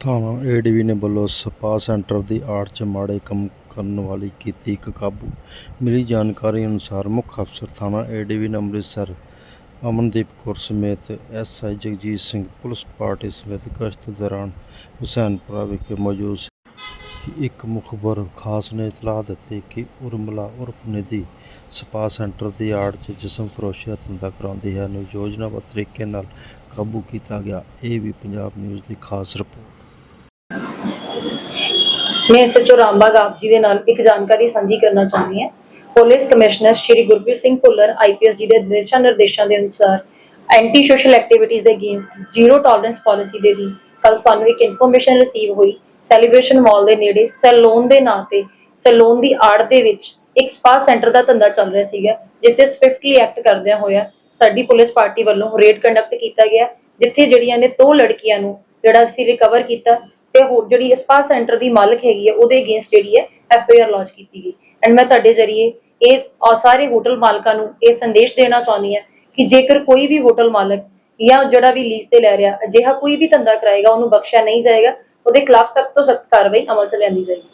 ਥਾਣਾ ਏਡੀਵੀ ਨੇ ਵੱਲੋਂ ਸਪਾ ਸੈਂਟਰ ਦੀ ਆੜ 'ਚ ਮਾੜੇ ਕੰਮ ਕਰਨ ਵਾਲੀ ਕੀਤੀ ਇੱਕ ਕਾਬੂ। ਮਿਲੀ ਜਾਣਕਾਰੀ ਅਨੁਸਾਰ ਮੁੱਖ ਅਫਸਰ ਥਾਣਾ ਏਡੀਵੀ ਅੰਮ੍ਰਿਤਸਰ ਅਮਨਦੀਪ ਕੌਰ ਸਮੇਤ SI Jagjit Singh, police party ਸਮੇਤ ਗਸ਼ਤ ਦੌਰਾਨ ਹੁਸੈਨਪੁਰਾ ਵਿਖੇ ਮੌਜੂਦ ਸੀ। ਇੱਕ ਮੁਖਬਰ ਖਾਸ ਨੇ ਇਤਲਾਹ ਦਿੱਤੀ ਕਿ ਉਰਮਲਾ ਉਰਫ ਨਿਧੀ ਸਪਾ ਸੈਂਟਰ ਦੀ ਆੜ 'ਚ ਜਿਸਮ ਫਰੋਸ਼ੀ ਧੰਦਾ ਕਰਾਉਂਦੀ ਹੈ ਨੂੰ ਯੋਜਨਾਬੱਧ ਤਰੀਕੇ ਨਾਲ ਕਾਬੂ ਕੀਤਾ ਗਿਆ। ਇਹ ਵੀ ਪੰਜਾਬ ਨਿਊਜ਼ ਦੀ ਖਾਸ ਰਿਪੋਰਟ। ਮੈਂ ਐਸਐਚਓ ਰਾਮਬਾਗ ਆਪ ਜੀ ਦੇ ਨਾਲ ਇੱਕ ਜਾਣਕਾਰੀ ਸਾਂਝੀ ਕਰਨਾ ਚਾਹੁੰਦੀ ਹਾਂ। Police commissioner Shri Gurpreet Singh Bhullar IPS ji ਦੇ ਦਿਸ਼ਾ ਨਿਰਦੇਸ਼ਾਂ ਦੇ ਅਨੁਸਾਰ ਐਂਟੀ ਸੋਸ਼ਲ ਐਕਟੀਵਿਟੀਜ਼ ਦੇ ਅਗੇਂਸਟ ਜ਼ੀਰੋ ਟੋਲਰੈਂਸ ਪਾਲਿਸੀ ਦੇ ਲਈ ਕੱਲ ਸਾਨੂੰ ਇੱਕ ਇਨਫੋਰਮੇਸ਼ਨ ਰਿਸੀਵ ਹੋਈ। ਸੈਲੀਬ੍ਰੇਸ਼ਨ ਮਾਲ ਦੇ ਨੇੜੇ ਸੈਲੂਨ ਦੇ ਨਾਂ ਤੇ ਸੈਲੂਨ ਦੀ ਆੜ ਦੇ ਵਿੱਚ ਇੱਕ ਸਪਾ ਸੈਂਟਰ ਦਾ ਧੰਦਾ ਚੱਲ ਰਿਹਾ ਸੀਗਾ, ਜਿੱਥੇ ਸਵਿਫਟਲੀ ਐਕਟ ਕਰਦਿਆਂ ਹੋਇਆ ਸਾਡੀ ਪੁਲਿਸ ਪਾਰਟੀ ਵੱਲੋਂ ਰੇਡ ਕੰਡਕਟ ਕੀਤਾ ਗਿਆ, ਜਿੱਥੇ ਜਿਹੜੀਆਂ ਨੇ ਦੋ ਲੜਕੀਆਂ ਨੂੰ ਜਿਹੜਾ ਅਸੀਂ ਰਿਕਵਰ ਕੀਤਾ ਤੇ ਹੋਰ ਜਿਹੜੀ ਸਪਾ ਸੈਂਟਰ ਦੀ ਮਾਲਕ ਹੈਗੀ ਹੈ, ਉਹਦੇ ਅਗੇਂਸਟ ਜਿਹੜੀ ਹੈ ਐਫ ਲਾਂਚ ਕੀਤੀ ਗਈ। ਐਂਡ ਮੈਂ ਤੁਹਾਡੇ ਜ਼ਰੀਏ ਇਸ ਸਾਰੇ ਹੋਟਲ ਮਾਲਕਾਂ ਨੂੰ ਇਹ ਸੰਦੇਸ਼ ਦੇਣਾ ਚਾਹੁੰਦੀ ਹਾਂ ਕਿ ਜੇਕਰ ਕੋਈ ਵੀ ਹੋਟਲ ਮਾਲਕ ਜਾਂ ਜਿਹੜਾ ਵੀ ਲੀਜ਼ ਤੇ ਲੈ ਰਿਹਾ, ਅਜਿਹਾ ਕੋਈ ਵੀ ਧੰਦਾ ਕਰਾਏਗਾ, ਉਹਨੂੰ ਬਖਸ਼ਿਆ ਨਹੀਂ ਜਾਏਗਾ, ਉਹਦੇ ਖਿਲਾਫ ਸਖਤ ਤੋਂ ਸਖਤ ਕਾਰਵਾਈ ਅਮਲ ਚ ਲਿਆਂਦੀ ਜਾਏਗੀ।